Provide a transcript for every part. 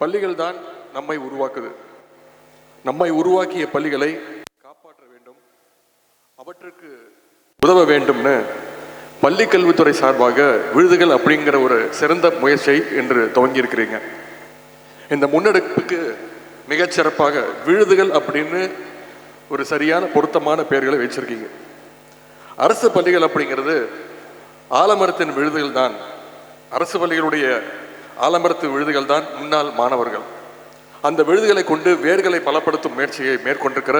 பள்ளிகள் தான் நம்மை உருவாக்குது. நம்மை உருவாக்கிய பள்ளிகளை காப்பாற்ற வேண்டும். அவற்றுக்கு உதவ வேண்டும்னு பள்ளி கல்வித்துறை சார்பாக விழுதுகள் அப்படிங்கிற ஒரு சிறந்த முயற்சியை என்று துவங்கியிருக்கிறீங்க. இந்த முன்னெடுப்புக்கு மிகச்சிறப்பாக விழுதுகள் அப்படின்னு ஒரு சரியான பொருத்தமான பெயர்களை வச்சிருக்கீங்க. அரசு பள்ளிகள் அப்படிங்கிறது ஆலமரத்தின் விழுதுகள் தான் அரசு பள்ளிகளுடைய ஆலமரத்து விழுதுகள் தான் முன்னாள் மாணவர்கள். அந்த விழுதுகளை கொண்டு வேர்களை பலப்படுத்தும் முயற்சியை மேற்கொண்டிருக்கிற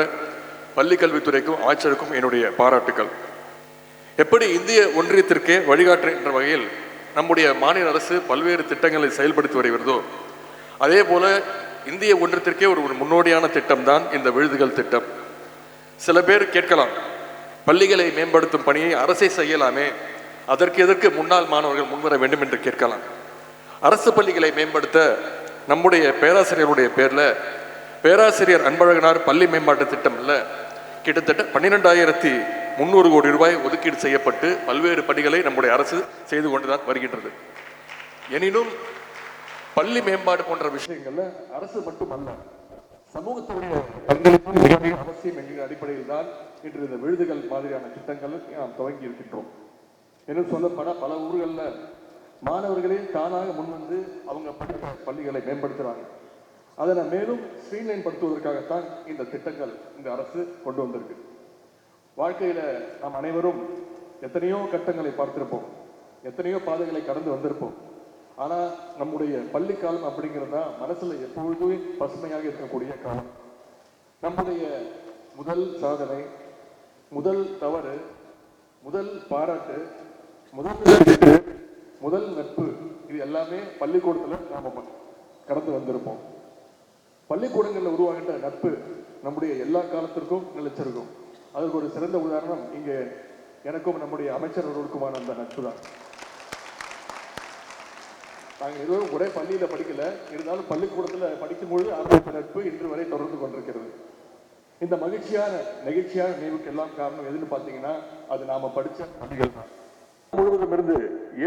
பள்ளி கல்வித்துறைக்கும் அமைச்சருக்கும் என்னுடைய பாராட்டுக்கள். எப்படி இந்திய ஒன்றியத்திற்கே வழிகாட்டுகின்ற வகையில் நம்முடைய மாநில அரசு பல்வேறு திட்டங்களை செயல்படுத்தி வருகிறதோ அதே போல இந்திய ஒன்றியத்திற்கே ஒரு ஒரு முன்னோடியான திட்டம் தான் இந்த விழுதுகள் திட்டம். சில பேர் கேட்கலாம் பள்ளிகளை மேம்படுத்தும் பணியை அரசே செய்யலாமே அதற்கு எதற்கு முன்னாள் மாணவர்கள் முன்வர வேண்டும் என்று கேட்கலாம். அரசு பள்ளிகளை மேம்படுத்த நம்முடைய பேராசிரியருடைய பேரில் பேராசிரியர் அன்பழகனார் பள்ளி மேம்பாட்டு திட்டமில் கிட்டத்தட்ட பன்னிரெண்டாயிரத்தி முந்நூறு கோடி ரூபாய் ஒதுக்கீடு செய்யப்பட்டு பல்வேறு பணிகளை நம்முடைய அரசு செய்து கொண்டுதான் வருகின்றது. எனினும் பள்ளி மேம்பாடு போன்ற விஷயங்களில் அரசு மட்டுமல்ல சமூகத்துடைய பங்களிப்பு மிக மிக அவசியம் என்கிற அடிப்படையில் தான் இன்று இந்த விழுதுகள் மாதிரியான திட்டங்கள் நாம் துவங்கி இருக்கின்றோம். என்று சொல்லப்பட பல ஊர்களில் மாணவர்களே தானாக முன்வந்து அவங்க படித்த பள்ளிகளை மேம்படுத்துறாங்க. அதனை மேலும் ஸ்ட்ரீம்லைன் படுத்துவதற்காகத்தான் இந்த திட்டங்கள் இந்த அரசு கொண்டு வந்திருக்கு. வாழ்க்கையில நாம் அனைவரும் எத்தனையோ கட்டங்களை பார்த்திருப்போம். எத்தனையோ பாதைகளை கடந்து வந்திருப்போம். ஆனா நம்முடைய பள்ளி காலம் அப்படிங்கிறது தான் மனசுல எப்பொழுதுமே பசுமையாக இருக்கக்கூடிய காலம். நம்முடைய முதல் சாதனை முதல் தவறு முதல் பாராட்டு முதல் வெற்றி, முதல் நட்பு இது எல்லாமே பள்ளிக்கூடத்துல நாம கடந்து வந்திருப்போம். பள்ளிக்கூடங்களில் உருவாகின்ற நட்பு நம்முடைய எல்லா காலத்திற்கும் நிலைச்சிருக்கும் அதற்கு ஒரு சிறந்த உதாரணம் இங்கே எனக்கும் நம்முடைய அமைச்சர் அவர்களுக்குமான அந்த நட்பு தான் நாங்கள் எதுவும் ஒரே பள்ளியில் படிக்கல. இருந்தாலும் பள்ளிக்கூடத்தில் படிக்கும்பொழுது ஆரம்பித்த நட்பு இன்று வரை தொடர்ந்து கொண்டிருக்கிறது. இந்த மகிழ்ச்சியான நெகிழ்ச்சியான நினைவுக்கு எல்லாம் காரணம் எதுன்னு பார்த்தீங்கன்னா அது நாம படித்த பள்ளிகள் தான் முழுவதும் இருந்து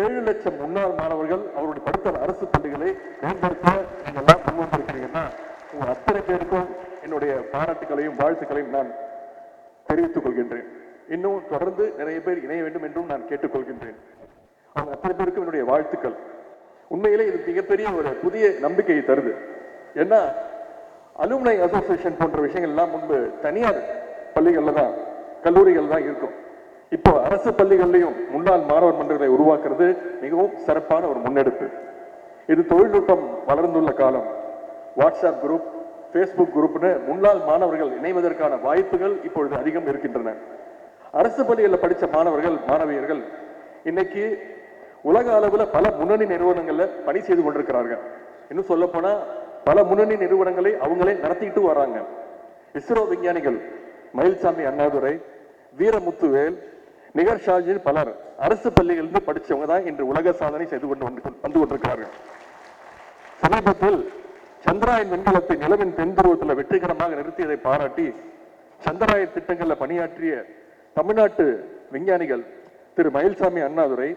ஏழு லட்சம் முன்னாள் மாணவர்கள் அவருடைய படித்த அரசு பள்ளிகளை மேம்படுத்த நீங்கள் எல்லாம் கொண்டு உங்கள் அத்தனை பேருக்கும் என்னுடைய பாராட்டுகளையும் வாழ்த்துக்களையும் நான் தெரிவித்துக் கொள்கின்றேன். இன்னும் தொடர்ந்து நிறைய பேர் இணைய வேண்டும் என்றும் நான் கேட்டுக்கொள்கின்றேன். அவங்க அத்தனை பேருக்கும் என்னுடைய வாழ்த்துக்கள். உண்மையிலே இது மிகப்பெரிய ஒரு புதிய நம்பிக்கையை தருது. ஏன்னா அலுமினை அசோசியேஷன் போன்ற விஷயங்கள் எல்லாம் முன்பு தனியார் பள்ளிகளில் தான் கல்லூரிகள் தான் இருக்கும். இப்போ அரசு பள்ளிகள்லையும் முன்னாள் மாணவர் மன்றங்களை உருவாக்குறது மிகவும் சிறப்பான ஒரு முன்னெடுப்பு. இது தொழில்நுட்பம் வளர்ந்துள்ள காலம். வாட்ஸ்அப் குரூப் ஃபேஸ்புக் குரூப்னு முன்னாள் மாணவர்கள் இணைவதற்கான வாய்ப்புகள் இப்பொழுது அதிகம் இருக்கின்றன. அரசு பள்ளிகளில் படித்த மாணவர்கள் மாணவியர்கள் இன்னைக்கு உலக அளவுல பல முன்னணி நிறுவனங்களில் பணி செய்து கொண்டிருக்கிறார்கள். இன்னும் சொல்ல போனா பல முன்னணி நிறுவனங்களை அவங்களே நடத்திட்டு வராங்க. இஸ்ரோ விஞ்ஞானிகள் மயில்சாமி அண்ணாதுரை வீரமுத்துவேல் நிகர் பலர் அரசு பள்ளிகளிலிருந்து படித்தவங்க தான் இன்று உலக சாதனை செய்து கொண்டு வந்து வந்து கொண்டிருக்கிறார்கள். சமீபத்தில் சந்திராயன் விண்கலத்தை நிலவின் தென்பருவத்தில் வெற்றிகரமாக நிறுத்தியதை பாராட்டி சந்திராயன் திட்டங்கள்ல பணியாற்றிய தமிழ்நாட்டு விஞ்ஞானிகள் திரு. மயில்சாமி அண்ணாதுரை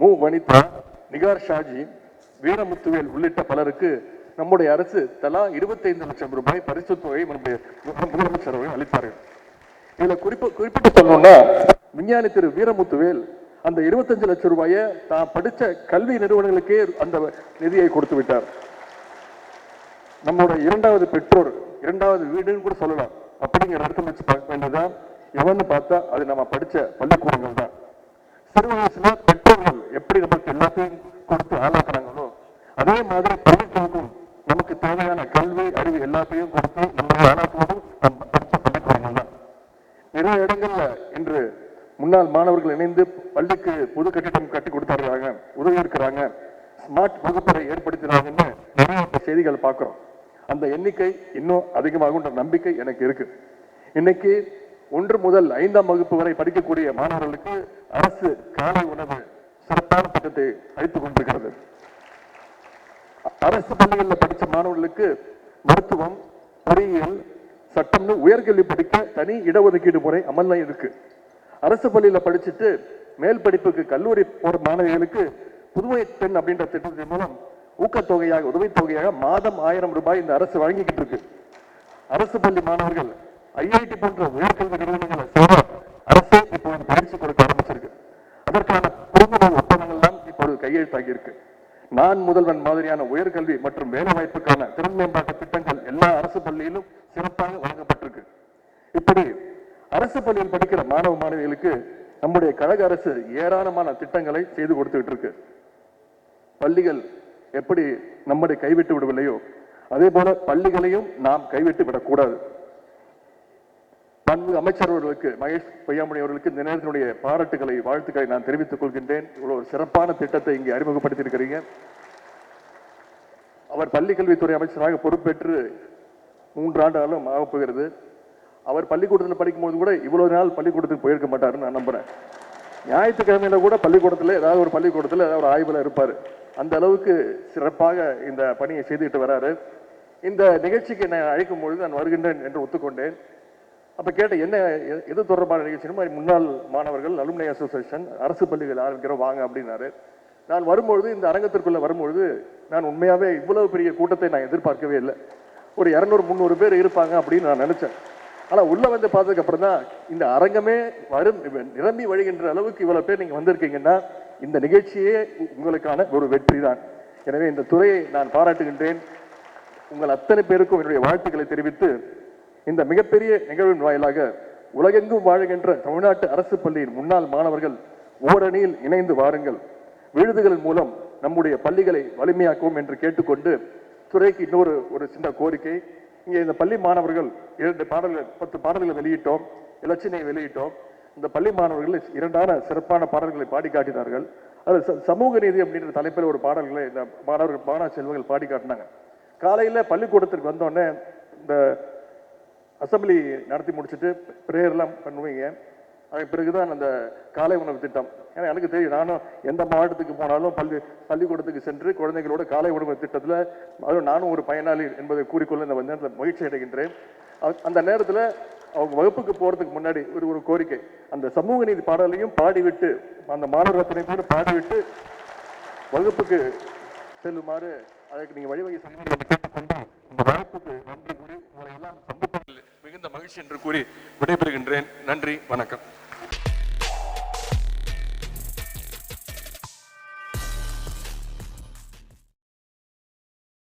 மு. வனிதா நிகார் ஷாஜி வீரமுத்துவேல் உள்ளிட்ட பலருக்கு நம்முடைய அரசு தலா 25 லட்சம் ரூபாய் பரிசு தொகை நம்முடைய முதலமைச்சர் அவர்கள் அளித்தார்கள். இதுல குறிப்பு குறிப்பிட்டு சொல்லணும்னா விஞ்ஞானி திரு வீரமுத்துவேல் அந்த 25 லட்சம் ரூபாயை தான் படித்த கல்வி நிறுவனங்களுக்கே அந்த நிதியை கொடுத்து விட்டார். நம்மளோட இரண்டாவது பெற்றோர் இரண்டாவது வீடுன்னு கூட சொல்லலாம். அப்படிங்கிற அர்த்தம் வச்சு பார்க்க வேண்டியதுதான் எவன்னு பார்த்தா அது நம்ம படித்த பள்ளிக்கூடங்கள் தான். சிறு வயசுல பெற்றோர்கள் எப்படி நமக்கு எல்லாத்தையும் கொடுத்து ஆளாக்குறாங்களோ அதே மாதிரி பள்ளிக்கூடம் நமக்கு தேவையான கல்வி அறிவு எல்லாத்தையும் கொடுத்து நம்ம ஆளாக்குவதும் நம்ம படித்த பள்ளிக்கூடங்கள் தான். நிறைய இடங்கள்ல இன்று முன்னாள் மாணவர்கள் இணைந்து பள்ளிக்கு புது கட்டிடம் கட்டி கொடுத்துறாங்க உதவி இருக்கிறாங்க ஸ்மார்ட் வகுப்பறை ஏற்படுத்தினாங்கன்னு நிறைய செய்திகள் பார்க்குறோம். அந்த எண்ணிக்கை இன்னும் அதிகமாகுன்ற நம்பிக்கை எனக்கு இருக்கு. இன்னைக்கு ஒன்று முதல் ஐந்தாம் வகுப்பு வரை படிக்கக்கூடிய மாணவர்களுக்கு அரசு காலை உணவு சிறப்பான திட்டத்தை அளித்துக் கொண்டிருக்கிறது. அரசு பள்ளிகளில் படிச்ச மாணவர்களுக்கு மருத்துவம் பொறியியல் சட்டம்னு உயர்கல்வி படிக்க தனி இடஒதுக்கீடு முறை அமல்ல இருக்கு. அரசு பள்ளியில படிச்சுட்டு மேல் படிப்புக்கு கல்லூரி போற மாணவிகளுக்கு புதுமை பெண் அப்படின்ற திட்டத்தின் மூலம் ஊக்கத்தொகையாக உதவித்தொகையாக மாதம் ஆயிரம் ரூபாய் இந்த அரசு வழங்கிக்கிட்டு இருக்கு. அரசு பள்ளி மாணவர்கள் ஐஐடி போன்ற உயர்கல்வி நிறுவனங்களை சேர அரசு இப்போது பயிற்சி கொடுக்க ஆரம்பிச்சிருக்கு. அதற்கான புரிந்துணர்வு ஒப்பந்தங்கள்லாம் இப்போது கையெழுத்தாகி இருக்கு. நான் முதல்வன் மாதிரியான உயர்கல்வி மற்றும் வேலை வாய்ப்புக்கான திறன் மேம்பாட்டு திட்டங்கள் எல்லா அரசு பள்ளியிலும் சிறப்பாக வழங்கப்பட்டிருக்கு. இப்படி அரசு பள்ளியில் படிக்கிற மாணவ மாணவிகளுக்கு நம்முடைய கழக அரசு ஏராளமான திட்டங்களை செய்து கொடுத்துக்கிட்டு இருக்கு. பள்ளிகள் எப்படி நம்மை கைவிட்டு விடவில்லையோ அதே போல பள்ளிகளையும் நாம் கைவிட்டு விடக்கூடாது. பண்பு அமைச்சர் அவர்களுக்கு மகேஷ் பொய்யாமொழி அவர்களுக்கு இந்த நேரத்தினுடைய பாராட்டுகளை வாழ்த்துக்களை நான் தெரிவித்துக் கொள்கின்றேன். இவ்வளவு ஒரு சிறப்பான திட்டத்தை இங்கே அறிமுகப்படுத்தியிருக்கிறீங்க. அவர் பள்ளி கல்வித்துறை அமைச்சராக பொறுப்பேற்று மூன்று ஆண்டு ஆகப்போகிறது ஆகப் போகிறது. அவர் பள்ளிக்கூடத்தில் படிக்கும்போது கூட இவ்வளோ நாள் பள்ளிக்கூடத்துக்கு போயிருக்க மாட்டாருன்னு நான் நம்புகிறேன் ஞாயிற்றுக்கிழமையில கூட பள்ளிக்கூடத்தில் ஏதாவது ஒரு பள்ளிக்கூடத்தில் ஏதாவது ஒரு ஆய்வில் இருப்பார். அந்த அளவுக்கு சிறப்பாக இந்த பணியை செய்துட்டு வராரு. இந்த நிகழ்ச்சிக்கு என்னை அழைக்கும் பொழுது நான் வருகின்றேன் என்று ஒத்துக்கொண்டேன். அப்போ கேட்டேன் என்ன எ- எது தொடர்பான நிகழ்ச்சி மாதிரி முன்னாள் மாணவர்கள் அலுமினி அசோசியேஷன் அரசு பள்ளிகள் ஆரம்பிக்கிறோம் வாங்க அப்படின்னாரு. நான் வரும்பொழுது இந்த அரங்கத்திற்குள்ளே வரும்பொழுது நான் உண்மையாகவே இவ்வளவு பெரிய கூட்டத்தை நான் எதிர்பார்க்கவே இல்லை. ஒரு இரநூறு முந்நூறு பேர் இருப்பாங்க அப்படின்னு நான் நினச்சேன். ஆனா உள்ள வந்து பார்த்ததுக்கு அப்புறம் தான் இந்த அரங்கமே வரும் நிரம்பி வழிகின்ற அளவுக்கு இவ்வளவு பேர் நீங்க வந்திருக்கீங்கன்னா இந்த நிகழ்ச்சியே உங்களுக்கான ஒரு வெற்றி தான் எனவே இந்த துறையை நான் பாராட்டுகின்றேன். உங்கள் அத்தனை பேருக்கும் என்னுடைய வாழ்த்துக்களை தெரிவித்து இந்த மிகப்பெரிய நிகழ்வின் வாயிலாக உலகெங்கும் வாழுகின்ற தமிழ்நாட்டு அரசு பள்ளியின் முன்னாள் மாணவர்கள் ஓரணியில் இணைந்து வாருங்கள். விழுதுகளின் மூலம் நம்முடைய பள்ளிகளை வலிமையாக்குவோம் என்று கேட்டுக்கொண்டு துறைக்கு இன்னொரு ஒரு சின்ன கோரிக்கை இங்கே இந்த பள்ளி மாணவர்கள் இரண்டு பாடல்கள் பத்து பாடல்களை வெளியிட்டோம் இலச்சினை வெளியிட்டோம். இந்த பள்ளி மாணவர்கள் இரண்டான சிறப்பான பாடல்களை பாடி காட்டினார்கள். அது ச- சமூக நீதி அப்படின்ற தலைப்பில் ஒரு பாடல்களை இந்த மாணவர்கள் மாணவ செல்வங்கள் பாடி காட்டினாங்க. காலையில் பள்ளிக்கூடத்திற்கு வந்தோடனே இந்த அசம்பிளி நடத்தி முடிச்சுட்டு ப்ரேயர்லாம் பண்ணுவீங்க. அதுக்கு பிறகுதான் அந்த காலை உணவு திட்டம். ஏன்னா எனக்கு தெரியும் நானும் எந்த மாவட்டத்துக்கு போனாலும் பள்ளி பள்ளிக்கூடத்துக்கு சென்று குழந்தைகளோட காலை உணவு திட்டத்தில் அதுவும் நானும் ஒரு பயனாளி என்பதை கூறிக்கொள்ள இந்த நேரத்தில் மகிழ்ச்சி அடைகின்றேன். அந்த நேரத்தில் அவங்க வகுப்புக்கு போகிறதுக்கு முன்னாடி ஒரு ஒரு கோரிக்கை. அந்த சமூக நீதி பாடலையும் பாடிவிட்டு அந்த மாணவர் அத்தனை பேரும் பாடிவிட்டு வகுப்புக்கு செல்லுமாறு அதற்கு நீங்கள் வழிவகை செய்யுமாறு கேட்டுக்கொண்டு இந்த வகுப்புக்கு நன்றி கூறி உங்களை எல்லாம் சந்திப்பதில் மிகுந்த மகிழ்ச்சி என்று கூறி விடைபெறுகின்றேன். நன்றி வணக்கம்.